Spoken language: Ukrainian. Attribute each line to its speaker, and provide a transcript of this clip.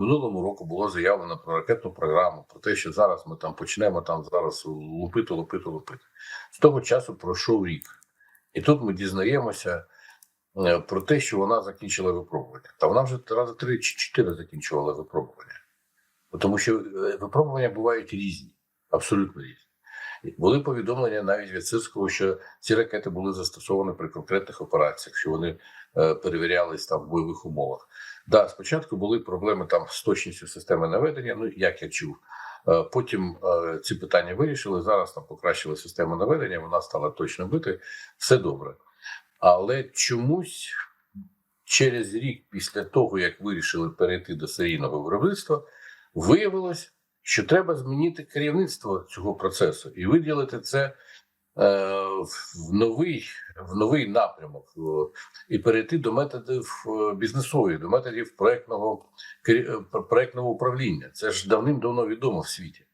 Speaker 1: Минулому року було заявлено про ракетну програму, про те, що зараз ми там почнемо там зараз лупити, лупити, лупити. З того часу пройшов рік, і тут ми дізнаємося е, про те, що вона закінчила випробування. Та вона вже рази три чи чотири закінчувала випробування. Тому що е, випробування бувають різні, абсолютно різні. Були повідомлення навіть від Сирського, що ці ракети були застосовані при конкретних операціях, що вони е, перевірялись там в бойових умовах. Да, спочатку були проблеми там з точністю системи наведення. Ну як я чув. Е, Потім е, ці питання вирішили. Зараз там покращили систему наведення, вона стала точно бити. Все добре. Але чомусь через рік після того, як вирішили перейти до серійного виробництва, виявилось, що треба змінити керівництво цього процесу і виділити це в новий, в новий напрямок е, і перейти до методів бізнесової, до методів проектного, е, проектного управління. Це ж давним-давно відомо в світі.